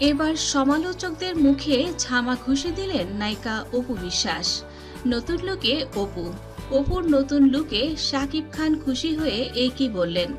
এবার সমালোচকদের মুখে ঝামা ঘুষি দিলেন নায়িকা অপু বিশ্বাস। নতুন লুকে অপু। অপুর নতুন লুকে শাকিব খান খুশি হয়ে এই কি বললেন,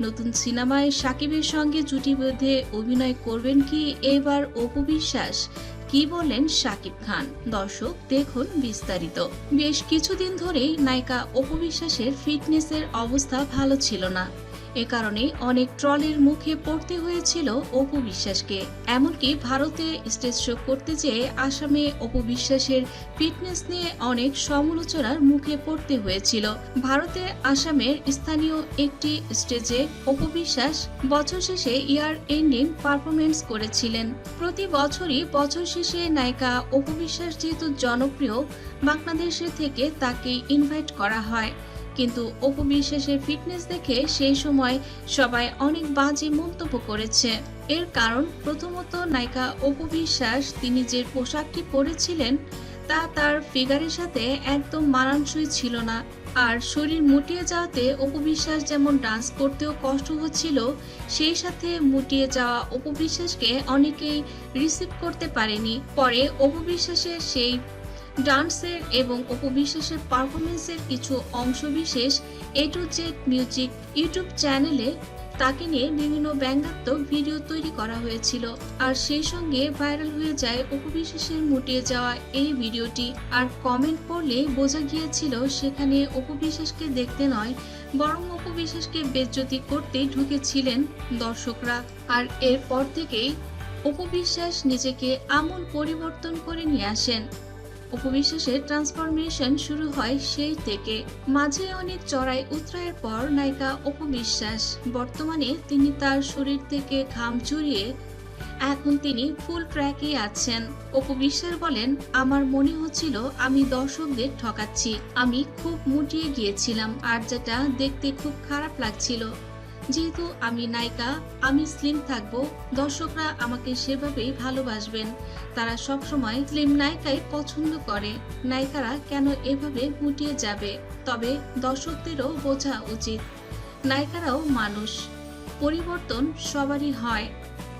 নতুন সিনেমায় শাকিবের সঙ্গে জুটি বেঁধে অভিনয় করবেন কি এবার অপু বিশ্বাস? কি বললেন শাকিব খান? দর্শক, দেখুন বিস্তারিত। বেশ কিছুদিন ধরেই নায়িকা অপু বিশ্বাসের ফিটনেসের অবস্থা ভালো ছিল না। এ কারণে অনেক ট্রলের মুখে পড়তে হয়েছিল অপু বিশ্বাসকে। এমনকি ভারতে স্টেজ শো করতে যেয়ে আসামে অপু বিশ্বাসের ফিটনেস নিয়ে অনেক সমালোচনার মুখে পড়তে হয়েছিল। ভারতে আসামের স্থানীয় একটি স্টেজে অপু বিশ্বাস বছর শেষে ইয়ার এন্ডিং পারফরমেন্স করেছিলেন। প্রতি বছরই বছর শেষে নায়িকা অপু বিশ্বাস যেহেতু জনপ্রিয়, বাংলাদেশে থেকে তাকে ইনভাইট করা হয়। কিন্তু অপু বিশ্বাসের ফিটনেস দেখে সেই সময় সবাই অনেক বাজে মন্তব্য করেছে। এর কারণ প্রথমত নায়িকা অপু বিশ্বাস তিনি যে পোশাকটি পরেছিলেন, তা তার ফিগারের সাথে একদম মানানসই ছিল না। আর শরীর মুটিয়ে যাওয়াতে অপু বিশ্বাস যেমন ডান্স করতেও কষ্ট হচ্ছিল, সেই সাথে মুটিয়ে যাওয়া অপু বিশ্বাসকে অনেকেই রিসিভ করতে পারেনি। পরে অপু বিশ্বাসের সেই ডান্সের এবং অপু বিশ্বাসের পারফরমেন্সের কিছু অংশবিশেষ A to Z music YouTube চ্যানেলে তাকে নিয়ে বিভিন্ন ব্যঙ্গাত্মক ভিডিও তৈরি করা হয়েছিল। আর সেই সঙ্গে ভাইরাল হয়ে যায় অপু বিশ্বাসের মুটিয়ে যাওয়া এই ভিডিওটি। আর কমেন্ট পড়লে বোঝা গিয়েছিল সেখানে অপু বিশ্বাসকে দেখতে নয়, বরং অপু বিশ্বাসকে বেজ্জতি করতে ঢুকেছিলেন দর্শকরা। আর এরপর থেকেই উপবিশ্বাস নিজেকে আমূল পরিবর্তন করে নিয়ে আসেন। উপবিশ্বাসের ট্রান্সফরমেশন শুরু হয় সেই থেকে। মাঝে অনেক চড়াই উতরায়ের পর নায়িকা উপবিশ্বাস, বর্তমানে তিনি তার শরীর থেকে ঘাম চুরিয়ে এখন তিনি ফুল ট্র্যাকে আছেন। উপবিশ্বাস বলেন, আমার মনে হচ্ছিল আমি দর্শকদের ঠকাচ্ছি। আমি খুব মুটিয়ে গিয়েছিলাম, আর যেটা দেখতে খুব খারাপ লাগছিল। যেহেতু আমি নায়িকা, আমি স্লিম থাকব, দর্শকরা আমাকে সেভাবেই ভালোবাসবেন। তারা সবসময় স্লিম নায়িকাই পছন্দ করে। নায়িকারা কেন এভাবে মুটিয়ে যাবে? তবে দর্শকদেরও বোঝা উচিত। নায়িকারাও মানুষ। পরিবর্তন সবারই হয়।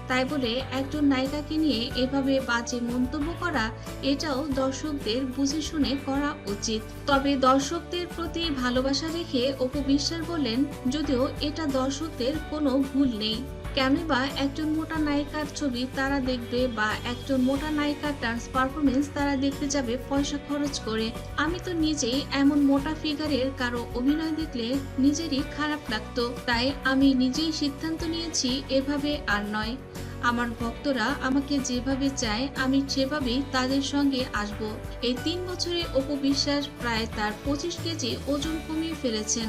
তাই বলে একজন নায়িকাকে নিয়ে এভাবে বাজে মন্তব্য করা, এটাও দর্শকদের বুঝে শুনে করা উচিত। তবে দর্শকদের প্রতি ভালোবাসা রেখে অপু বিশ্বাস বললেন, যদিও এটা দর্শকদের কোনো ভুল নেই। কেন বা একজন মোটা নায়িকার ছবি তারা দেখবে বা একজন মোটা নায়িকার ডান্স পারফরমেন্স তারা দেখতে যাবে, পয়সা খরচ করে। আমি তো নিজেই এমন মোটা ফিগারের কারও অভিনয় দেখলে নিজেরই খারাপ লাগতো। তাই আমি নিজেই সিদ্ধান্ত নিয়েছি, এভাবে আর নয়। আমার ভক্তরা আমাকে যেভাবে চায়, আমি সেভাবেই তাদের সঙ্গে আসব। এই তিন বছরে অপু বিশ্বাস প্রায় তার পঁচিশ কেজি ওজন কমিয়ে ফেলেছেন।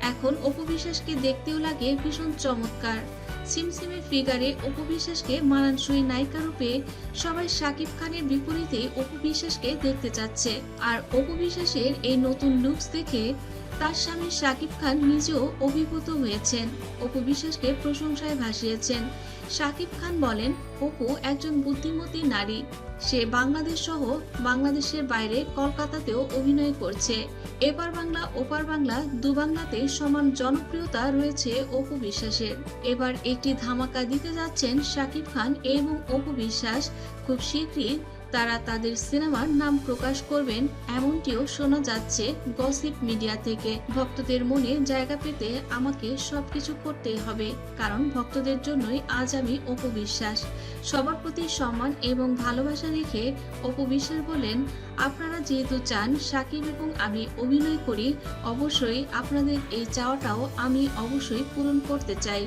এখন অপু বিশ্বাসকে দেখতেও লাগে ভীষণ চমৎকার। সিমসিমে ফিগারে অপু বিশ্বাসকে মানানসই নায়িকা রূপে সবাই শাকিব খানের বিপরীতে অপু বিশ্বাসকে দেখতে চাচ্ছে। আর অপু বিশ্বাসের এই নতুন লুকস দেখে তার স্বামী শাকিব খান নিজেও অভিভূত হয়েছেন। অপু বিশ্বাসকে প্রশংসায় ভাসিয়েছেন। শাকিব খান বলেন, অপু একজন বুদ্ধিমতী নারী। সে বাংলাদেশ সহ বাংলাদেশের বাইরে কলকাতাতেও অভিনয় করছে। এপার বাংলা, ওপার বাংলা দু বাংলাতে সমান জনপ্রিয়তা রয়েছে অপু বিশ্বাসের। এবার একটি ধামাকা দিতে যাচ্ছেন শাকিব খান এবং অপু বিশ্বাস। খুব শীঘ্রই তারা তাদের সিনেমার নাম প্রকাশ করবেন এমনটিও শোনা যাচ্ছে গসিপ মিডিয়া থেকে। ভক্তদের মনে জায়গা পেতে আমাকে সবকিছু করতেই হবে, কারণ ভক্তদের জন্যই আজ আমি অপু বিশ্বাস সবার প্রতি সম্মান এবং ভালোবাসা রেখে অপু বিশ্বাস বলেন, আপনারা যেহেতু চান সাকিব এবং আমি অভিনয় করি, অবশ্যই আপনাদের এই চাওয়াটাও আমি অবশ্যই পূরণ করতে চাই।